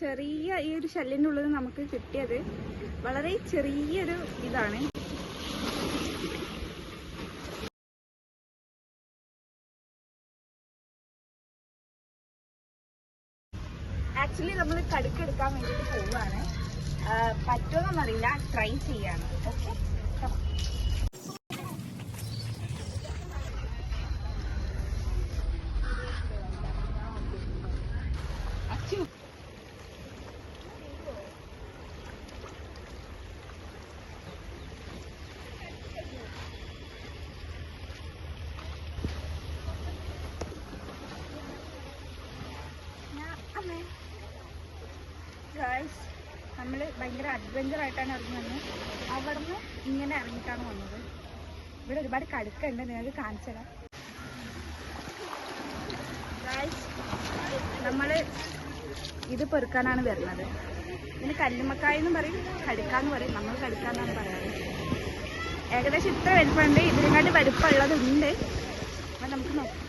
ചെറിയ ഈ ഒരു ശല്യന്റെ ഉള്ളിൽ നമുക്ക് കിട്ടിയത് വളരെ ചെറിയൊരു ഇതാണ്. ആക്ച്വലി നമ്മൾ കടുക്കെടുക്കാൻ വേണ്ടിയിട്ട് പോവുകയാണ് പറ്റുമെന്നറിയില്ല ട്രൈ ചെയ്യാണ് ഗായ്സ് നമ്മൾ ഭയങ്കര അഡ്വഞ്ചർ ആയിട്ടാണ് ഇറങ്ങി വന്നത് അവിടെ നിന്ന് ഇങ്ങനെ ഇറങ്ങിയിട്ടാണ് വന്നത്. ഇവിടെ ഒരുപാട് കടുക്കുണ്ട് നിങ്ങൾക്ക് കാണിച്ചു തരാം. നമ്മൾ ഇത് പെറുക്കാനാണ് വരുന്നത്. ഇതിന് കല്ലുമക്കായ എന്ന് പറയും കടുക്കാന്ന് പറയും നമ്മൾ കടുക്കാന്നാണ് പറയാറ് ഏകദേശം ഇത്ര വലുപ്പമുണ്ട് ഇതിനെക്കാട്ടി വലുപ്പമുള്ളതുണ്ട് അപ്പം നമുക്ക് നോക്കാം.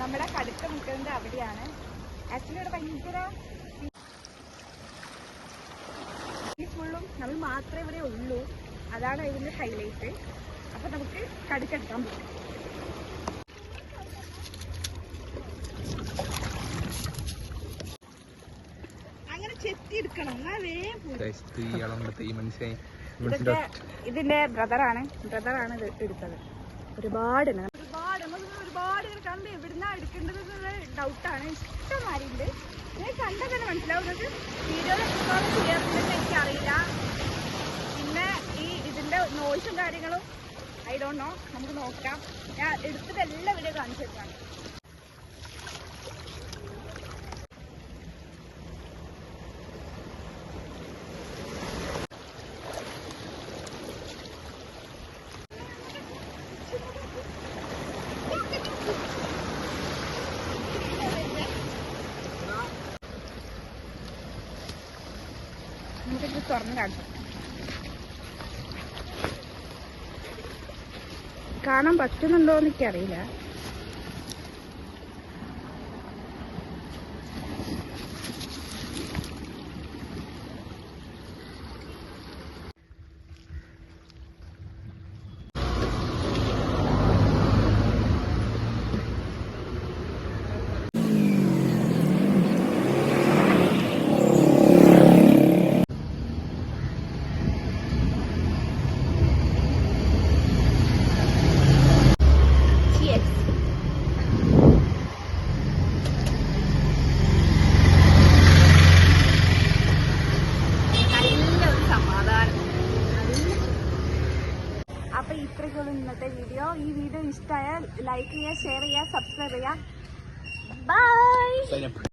നമ്മുടെ കടുക്ക നിൽക്കുന്നത് അവിടെയാണ്. ആക്ച്വലി ഇവിടെ ഭയങ്കര ഫുള്ളും നമ്മൾ മാത്രമേ ഇവിടെ ഉള്ളൂ. അതാണ് ഇതിന്റെ ഹൈലൈറ്റ് അപ്പൊ നമുക്ക് കടുക്കെടുക്കാൻ പറ്റും അങ്ങനെ ചെത്തി എടുക്കണം. എന്നാ വേഗം പോകും ഇയാളെ ഈ മനുഷ്യൻ ഇതൊക്കെ ഇതിന്റെ ബ്രദറാണ്. ബ്രദറാണ് ഇത് എടുത്തത്. ഒരുപാട്. ഒരുപാട് നമുക്ക് ഒരുപാട് ഇങ്ങനെ കണ്ട് എവിടുന്നാ എടുക്കേണ്ടത് ഡൗട്ടാണ് ഇഷ്ടമാരിണ്ട്. ഞാൻ കണ്ടാൽ തന്നെ മനസ്സിലാവും. നിങ്ങൾക്ക് വീഡിയോയിൽ എത്രത്തോളം ക്ലിയർ ഉണ്ടെന്ന് എനിക്കറിയില്ല. പിന്നെ ഈ ഇതിന്റെ നോയ്സും കാര്യങ്ങളും ഐ ഡോണ്ട് നോ നമുക്ക് നോക്കാം. ഞാൻ എടുത്തിട്ട് എല്ലാ വീഡിയോ കാണിച്ചു തരാണ് നമുക്കിത് തുറന്ന് കാണിച്ചു കാണാൻ പറ്റുന്നുണ്ടോ എന്നൊക്കെ എനിക്കറിയില്ല. അപ്പൊ ഇത്രയ്ക്കുള്ള ഇന്നത്തെ വീഡിയോ. ഈ വീഡിയോ ഇഷ്ടമായാൽ ലൈക്ക് ചെയ്യുക ഷെയർ ചെയ്യുക സബ്സ്ക്രൈബ് ചെയ്യുക. ബൈ